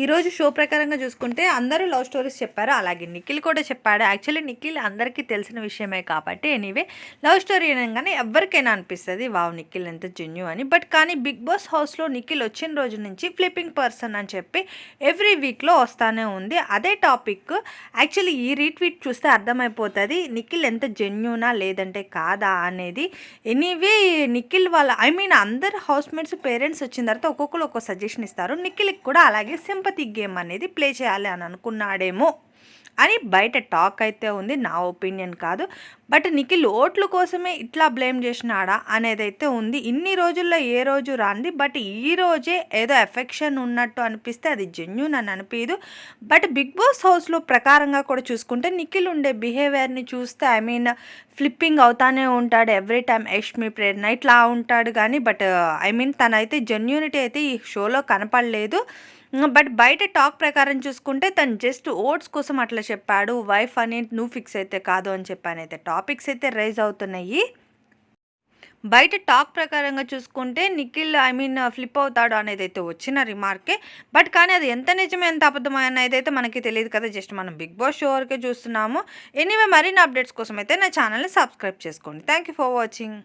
ఈరోజు షో ప్రకారంగా చూసుకుంటే అందరూ లవ్ స్టోరీస్ చెప్పారు. అలాగే నిఖిల్ కూడా చెప్పాడు. యాక్చువల్లీ నిఖిల్ అందరికీ తెలిసిన విషయమే కాబట్టి ఎనీవే లవ్ స్టోరీ అనగానే ఎవరికైనా అనిపిస్తుంది వావ్ నిఖిల్ ఎంత జెన్యు అని. బట్ కానీ బిగ్ బాస్ హౌస్లో నిఖిల్ వచ్చిన రోజు నుంచి ఫ్లిప్పింగ్ పర్సన్ అని చెప్పి ఎవ్రీ వీక్లో వస్తానే ఉంది. అదే టాపిక్ యాక్చువల్లీ ఈ రీట్వీట్ చూస్తే అర్థమైపోతుంది నిఖిల్ ఎంత జెన్యునా లేదంటే కాదా అనేది. ఎనీవే నిఖిల్ వాళ్ళ ఐ మీన్ అందరు హౌస్మేట్స్ పేరెంట్స్ వచ్చిన తర్వాత ఒక్కొక్కరు ఒక్కొక్క సజెషన్ ఇస్తారు. నిఖిల్కి కూడా అలాగే సింపతి గేమ్ అనేది ప్లే చేయాలి అని అనుకున్నాడేమో. అని బయట టాక్ అయితే ఉంది నా ఒపీనియన్ కాదు. బట్ నిఖిల్ ఓట్ల కోసమే ఇట్లా బ్లేమ్ చేసినాడా అనేది అయితే ఉంది. ఇన్ని రోజుల్లో ఏ రోజు రాంది బట్ ఈ రోజే ఏదో ఎఫెక్షన్ ఉన్నట్టు అనిపిస్తే అది జెన్యున్ అని అనిపించదు బట్ బిగ్ బాస్ హౌస్లో ప్రకారంగా కూడా చూసుకుంటే నిఖిల్ ఉండే బిహేవియర్ని చూస్తే ఐ మీన్ ఫ్లిప్పింగ్ అవుతానే ఉంటాడు ఎవ్రీ టైం యష్మి ప్రేరణ ఇట్లా ఉంటాడు కానీ బట్ ఐ మీన్ తనైతే జెన్యూనిటీ అయితే ఈ షోలో కనపడలేదు. బట్ బయట టాక్ ప్రకారం చూసుకుంటే తను జస్ట్ ఓట్స్ కోసం అట్లా చెప్పాడు వైఫ్ అని నువ్వు ఫిక్స్ అయితే కాదు అని చెప్పాను. అయితే టాపిక్స్ అయితే రైజ్ అవుతున్నాయి. బయట టాక్ ప్రకారంగా చూసుకుంటే నిఖిల్ ఐ మీన్ ఫ్లిప్ అవుతాడు అనేది అయితే వచ్చిన రిమార్కే బట్ కానీ అది ఎంత నిజమే ఎంత అబద్ధం అనేది అయితే మనకి తెలియదు కదా. జస్ట్ మనం బిగ్ బాస్ షో వరకే చూస్తున్నాము. ఎనీవే మరిన్ని అప్డేట్స్ కోసం అయితే నా ఛానల్ని సబ్స్క్రైబ్ చేసుకోండి. Thank you for watching